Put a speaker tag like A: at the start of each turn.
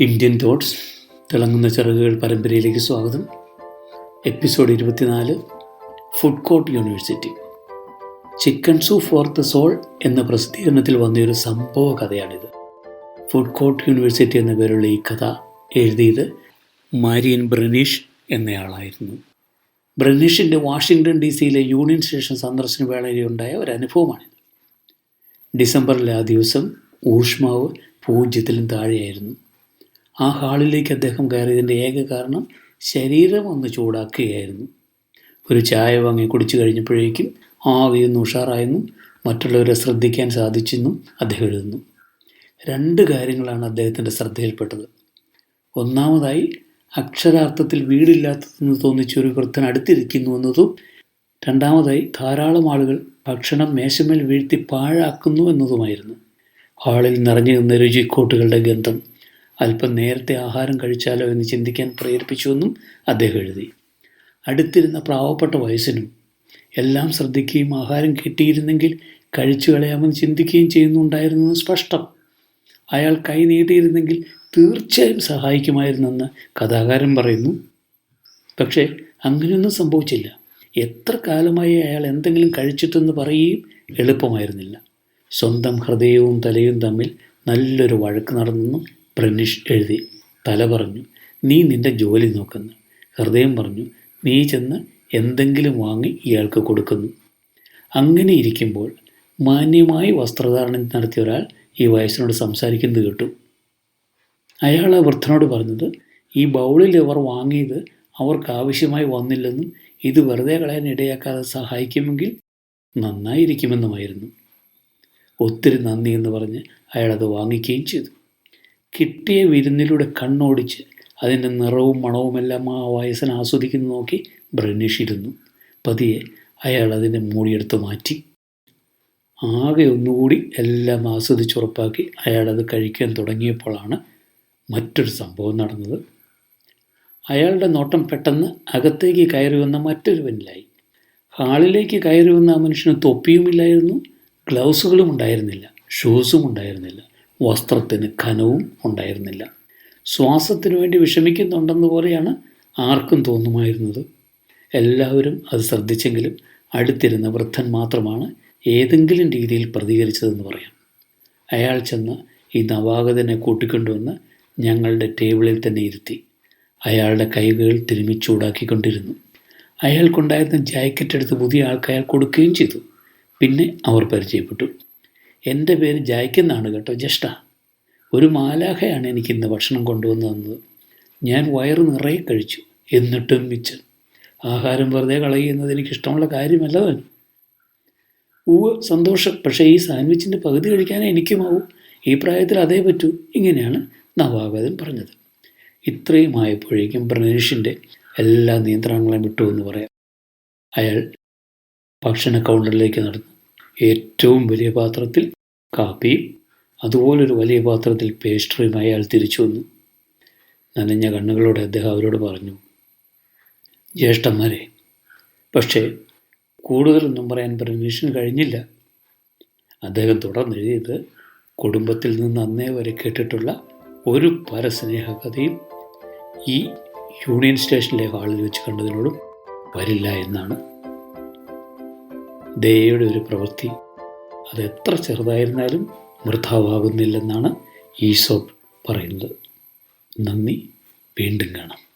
A: Indian thoughts തിളങ്ങുന്ന ചിറകുകൾ പരമ്പരയിലേക്ക് സ്വാഗതം. എപ്പിസോഡ് ഇരുപത്തിനാല് food court university chicken soup for the soul എന്ന പ്രസിദ്ധീകരണത്തിൽ വന്നൊരു സംഭവ കഥയാണിത്. ഫുഡ് കോർട്ട് യൂണിവേഴ്സിറ്റി എന്ന പേരുള്ള ഈ കഥ എഴുതിയത് മാരിയൻ ബ്രനീഷ് എന്നയാളായിരുന്നു. ബ്രനീഷിന്റെ വാഷിങ്ടൺ ഡി സിയിലെ യൂണിയൻ സ്റ്റേഷൻ സന്ദർശന വേളയിലുണ്ടായ ഒരു അനുഭവമാണിത്. ഡിസംബറിലെ ആ ദിവസം ഊഷ്മാവ് പൂജ്യത്തിലും താഴെയായിരുന്നു. ആ ഹാളിലേക്ക് അദ്ദേഹം കയറിയതിന്റെ ഏക കാരണം ശരീരം ഒന്ന് ചൂടാക്കുകയായിരുന്നു. ഒരു ചായ വാങ്ങി കുടിച്ചു കഴിഞ്ഞപ്പോഴേക്കും ആവിയൊന്ന് ഉഷാറായെന്നും മറ്റുള്ളവരെ ശ്രദ്ധിക്കാൻ സാധിച്ചെന്നും അദ്ദേഹം എഴുതുന്നു. രണ്ട് കാര്യങ്ങളാണ് അദ്ദേഹത്തിന്റെ ശ്രദ്ധയിൽപ്പെട്ടത്. ഒന്നാമതായി അക്ഷരാർത്ഥത്തിൽ വീടില്ലാത്തതെന്ന് തോന്നിച്ച ഒരു വൃദ്ധൻ അടുത്തിരിക്കുന്നു എന്നതും രണ്ടാമതായി ധാരാളം ആളുകൾ ഭക്ഷണം മേശമേൽ വീഴ്ത്തി പാഴാക്കുന്നു എന്നതുമായിരുന്നു. ഹാളിൽ നിറഞ്ഞു നിന്ന രുചിക്കോട്ടുകളുടെ ഗന്ധം അല്പം നേരത്തെ ആഹാരം കഴിച്ചാലോ എന്ന് ചിന്തിക്കാൻ പ്രേരിപ്പിച്ചുവെന്നും അദ്ദേഹം എഴുതി. അടുത്തിരുന്ന പ്രാവപ്പെട്ട വയസ്സിനും എല്ലാം ശ്രദ്ധിക്കുകയും ആഹാരം കിട്ടിയിരുന്നെങ്കിൽ കഴിച്ചു കളയാമെന്ന് ചിന്തിക്കുകയും ചെയ്യുന്നുണ്ടായിരുന്നെന്ന് സ്പഷ്ടം. അയാൾ കൈ നീട്ടിയിരുന്നെങ്കിൽ തീർച്ചയായും സഹായിക്കുമായിരുന്നെന്ന് കഥാകാരൻ പറയുന്നു. പക്ഷേ അങ്ങനെയൊന്നും സംഭവിച്ചില്ല. എത്ര കാലമായി അയാൾ എന്തെങ്കിലും കഴിച്ചിട്ടെന്ന് പറയുകയും എളുപ്പമായിരുന്നില്ല. സ്വന്തം ഹൃദയവും തലയും തമ്മിൽ നല്ലൊരു വഴക്ക് നടന്നെന്നും ബ്രനിഷ് എഴുതി തല പറഞ്ഞു നീ നിന്റെ ജോലി നോക്കുന്നു. ഹൃദയം പറഞ്ഞു നീ ചെന്ന് എന്തെങ്കിലും വാങ്ങി ഇയാൾക്ക് കൊടുക്കുന്നു. അങ്ങനെ ഇരിക്കുമ്പോൾ മാന്യമായി വസ്ത്രധാരണം നടത്തിയ ഒരാൾ ഈ വയസ്സിനോട് സംസാരിക്കുന്നത് കേട്ടു. അയാൾ ആ വൃദ്ധനോട് പറഞ്ഞത് ഈ ബൗളിൽ അവർ വാങ്ങിയത് അവർക്ക് ആവശ്യമായി വന്നില്ലെന്നും ഇത് വെറുതെ കളയാൻ ഇടയാക്കാതെ സഹായിക്കുമെങ്കിൽ നന്നായിരിക്കുമെന്നുമായിരുന്നു. ഒത്തിരി നന്ദി എന്ന് പറഞ്ഞ് അയാളത് വാങ്ങിക്കുകയും ചെയ്തു. കിട്ടിയ വിരുന്നിലൂടെ കണ്ണോടിച്ച് അതിന്റെ നിറവും മണവുമെല്ലാം ആ വയസ്സൻ ആസ്വദിക്കുന്നു നോക്കി ബ്രനീഷ് ഇരുന്നു പതിയെ അയാൾ അതിന്റെ മൂടിയെടുത്ത് മാറ്റി. ആകെ ഒന്നുകൂടി എല്ലാം ആസ്വദിച്ചുറപ്പാക്കി അയാളത് കഴിക്കാൻ തുടങ്ങിയപ്പോഴാണ് മറ്റൊരു സംഭവം നടന്നത്. അയാളുടെ നോട്ടം പെട്ടെന്ന് അകത്തേക്ക് കയറി വന്ന മറ്റൊരുവനിലായി ഹാളിലേക്ക് കയറി വന്ന ആ മനുഷ്യന് തൊപ്പിയുമില്ലായിരുന്നു ഗ്ലൗസുകളും ഉണ്ടായിരുന്നില്ല ഷൂസും ഉണ്ടായിരുന്നില്ല. വസ്ത്രത്തിന് ഖനവും ഉണ്ടായിരുന്നില്ല. ശ്വാസത്തിനു വേണ്ടി വിഷമിക്കുന്നുണ്ടെന്ന് പോലെയാണ് ആർക്കും തോന്നുമായിരുന്നത്. എല്ലാവരും അത് ശ്രദ്ധിച്ചെങ്കിലും അടുത്തിരുന്ന വൃദ്ധൻ മാത്രമാണ് ഏതെങ്കിലും രീതിയിൽ പ്രതികരിച്ചതെന്ന് പറയാം. അയാൾ ചെന്ന് ഈ നവാഗതനെ കൂട്ടിക്കൊണ്ടുവന്ന് ഞങ്ങളുടെ ടേബിളിൽ തന്നെ ഇരുത്തി. അയാളുടെ കൈകൾ തിരുമി ചൂടാക്കിക്കൊണ്ടിരുന്നു. അയാൾക്കുണ്ടായിരുന്ന ജാക്കറ്റ് എടുത്ത് പുതിയ ആൾക്ക് അയാൾ കൊടുക്കുകയും ചെയ്തു. പിന്നെ അവർ പരിചയപ്പെട്ടു. എന്റെ പേര് ജായ്ക്കെന്നാണ് കേട്ടോ ജ്യേഷ്ഠ. ഒരു മാലാഖയാണ് എനിക്ക് ഇന്ന് ഭക്ഷണം കൊണ്ടുവന്ന് തന്നത് ഞാൻ വയറ് നിറയെ കഴിച്ചു എന്നിട്ടും മിച്ചം. ആഹാരം വെറുതെ കളയുന്നത് എനിക്കിഷ്ടമുള്ള കാര്യമല്ല താൻ. ഊവ് സന്തോഷം. പക്ഷേ ഈ സാൻഡ്വിച്ചിന്റെ പകുതി കഴിക്കാനേ എനിക്കുമാവൂ. ഈ പ്രായത്തിൽ അതേ പറ്റൂ. ഇങ്ങനെയാണ് നവാഗതൻ പറഞ്ഞത്. ഇത്രയും ആയപ്പോഴേക്കും ബ്രനീഷിന്റെ എല്ലാ നിയന്ത്രണങ്ങളും വിട്ടു എന്ന് പറയാം. അയാൾ ഭക്ഷണ കൗണ്ടറിലേക്ക് നടന്നു. ഏറ്റവും വലിയ പാത്രത്തിൽ കാപ്പിയും അതുപോലൊരു വലിയ പാത്രത്തിൽ പേസ്ട്രിയും അയാൾ തിരിച്ചു വന്നു. നനഞ്ഞ കണ്ണുകളോടെ അദ്ദേഹം അവരോട് പറഞ്ഞു ജ്യേഷ്ഠന്മാരെ പക്ഷേ കൂടുതലൊന്നും പറയാൻ പെർമിഷൻ കഴിഞ്ഞില്ല. അദ്ദേഹം തുടർന്നെഴുതിയത് കുടുംബത്തിൽ നിന്ന് അന്നേ വരെ കേട്ടിട്ടുള്ള ഒരു പരസ്നേഹ കഥയും ഈ യൂണിയൻ സ്റ്റേഷനിലെ ഹാളിൽ വെച്ച് കണ്ടതിനോടും വരില്ല എന്നാണ്. ദയയുടെ ഒരു പ്രവൃത്തി. അത് എത്ര ചെറുതായിരുന്നാലും വൃഥാവാകുന്നില്ലെന്നാണ് ഈസോപ്പ് പറയുന്നത്. നന്ദി വീണ്ടും കാണാം.